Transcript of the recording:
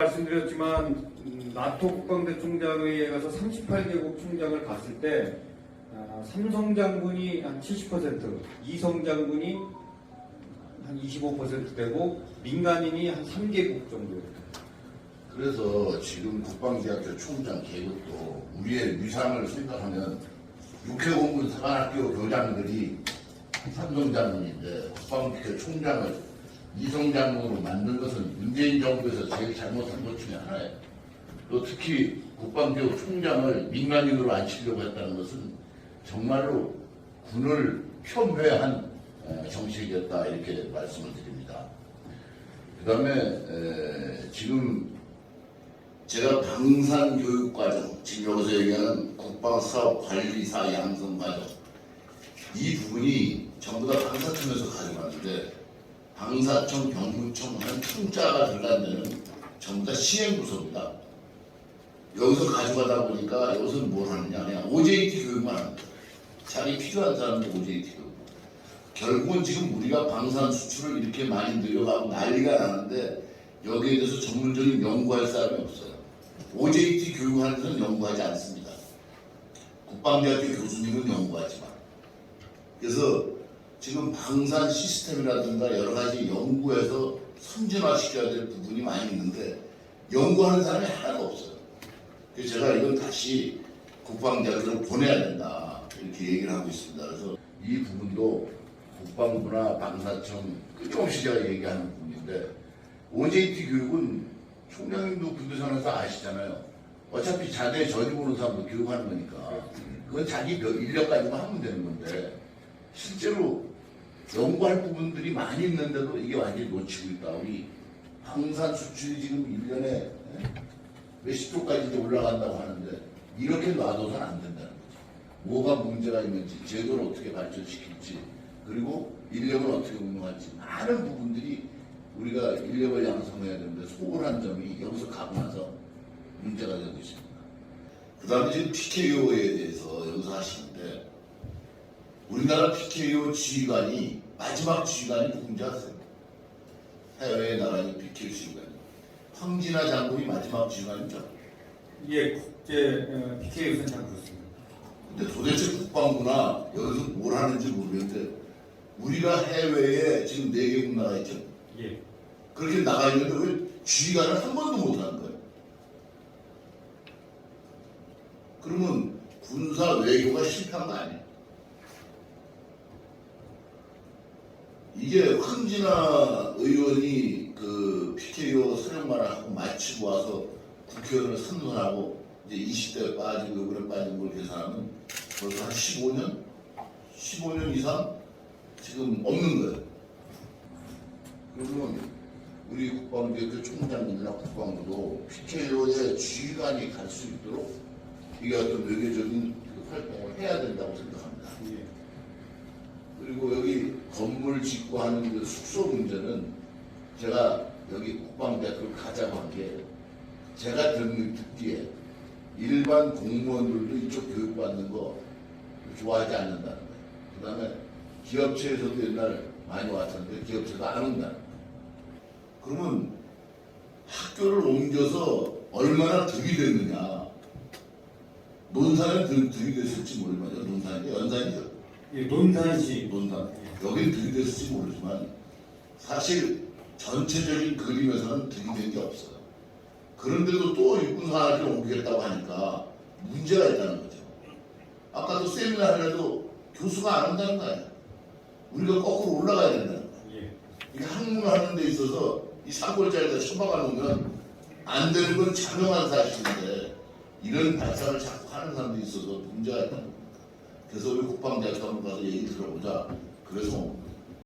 말씀드렸지만 음, 나토 국방대 총장회의에 가서 38개국 총장을 갔을 때 아, 삼성 장군이 한 70%, 이성 장군이 한 25% 되고 민간인이 한 3개국 정도. 그래서 지금 국방대학교 총장 계급도 우리의 위상을 생각하면 육해공군 사관학교 교장들이 삼성 장군인데 국방대학교 총장을 이성장군으로 만든 것은 문재인 정부에서 제일 잘못한 것 중에 하나예요. 또 특히 국방대학 총장을 민간인으로 앉히려고 했다는 것은 정말로 군을 폄훼한 에, 정책이었다 이렇게 말씀을 드립니다. 그 다음에 지금 제가 방산 교육 과정, 지금 여기서 얘기하는 국방사업 관리사 양성 과정 이 부분이 전부 다 방사청에서 가져갔는데 방사청, 경무청 하는 청자가 들어간 데는 전부 다 시행부서입니다. 여기서 가져가다 보니까 여기서는 뭘 하느냐 그냥 OJT 교육만 합니다. 자기 필요한 사람들 OJT 교육. 결국은 지금 우리가 방산 수출을 이렇게 많이 늘려가고 난리가 나는데 여기에 대해서 전문적인 연구할 사람이 없어요. OJT 교육하는 데는 연구하지 않습니다. 국방대학교 교수님은 연구하지만. 그래서 지금 방산 시스템이라든가 여러 가지 연구에서 선진화시켜야 될 부분이 많이 있는데 연구하는 사람이 하나도 없어요. 그래서 제가 이건 다시 국방대학교로 보내야 된다 이렇게 얘기를 하고 있습니다. 그래서 이 부분도 국방부나 방사청 끊임없이 제가 얘기하는 부분인데 OJT 교육은 총장님도 군대선에서 아시잖아요. 어차피 자대 전입 오는 사람도 교육하는 거니까 그건 자기 몇 인력까지만 하면 되는 건데 실제로 연구할 부분들이 많이 있는데도 이게 완전히 놓치고 있다. 우리 방산 수출이 지금 1년에 몇십 조까지 이제 올라간다고 하는데 이렇게 놔둬서는 안 된다는 거죠. 뭐가 문제가 있는지 제도를 어떻게 발전시킬지 그리고 인력을 어떻게 운영할지 많은 부분들이 우리가 인력을 양성해야 되는데 소홀한 점이 여기서 가고 나서 문제가 되고 있습니다. 그 다음에 지금 PKO에 대해서 여기서 하시는데 우리나라 PKO 지휘관이 마지막 지휘관이 누군지 아세요? 해외에 나가는 PKO 지휘관이 황진아 장군이 마지막 지휘관이죠. 예, 국제 어, PK 유선장 그렇습니다. 근데 도대체 국방부나 여기서 뭘 하는지 모르겠는데 우리가 해외에 지금 네 개국 나가 있죠. 예. 그렇게 나가 있는데 왜 지휘관을 한 번도 못 하는 거예요? 그러면 군사 외교가 실패한 거 아니에요? 이게 황진아 의원이 그 PKO 사령관을 하고 마치고 와서 국회의원을 선언하고 이제 20대 빠지고 요번에 빠진 걸 계산하면 벌써 한 15년? 15년 이상 지금 없는 거예요. 그러면 우리 국방부의 총장님이나 국방부도 PKO의 지휘관이 갈 수 있도록 이게 어떤 외교적인 그 활동을 해야 된다고 생각합니다. 예. 그리고 여기 건물 짓고 하는 그 숙소 문제는 제가 여기 국방대학교를 가자고 한게 제가 듣는 듣기에 일반 공무원들도 이쪽 교육받는 거 좋아하지 않는다는 거예요. 그 다음에 기업체에서도 옛날 많이 왔었는데 기업체도 안 온다는 거예요. 그러면 학교를 옮겨서 얼마나 득이 됐느냐. 논산에 득, 득이 됐을지 모르지만 논산이 연산이죠. 예, 논산시. 논산. 여긴 득이 됐을지 모르지만 사실 전체적인 그림에서는 득이 된 게 없어요. 그런데도 또 육군산학교를 옮기겠다고 하니까 문제가 있다는 거죠. 아까도 세미나 하려도 교수가 안 한다는 거 아니야. 우리가 거꾸로 올라가야 된다는 거야. 예. 이게 학문하는 데 있어서 이 사골자리에다 처박아 놓으면 안 되는 건 자명한 사실인데 이런 발상을 자꾸 하는 사람도 있어서 문제가 있다는 겁니다. 그래서 우리 국방대학교 한번 가서 얘기 들어보자. 그래서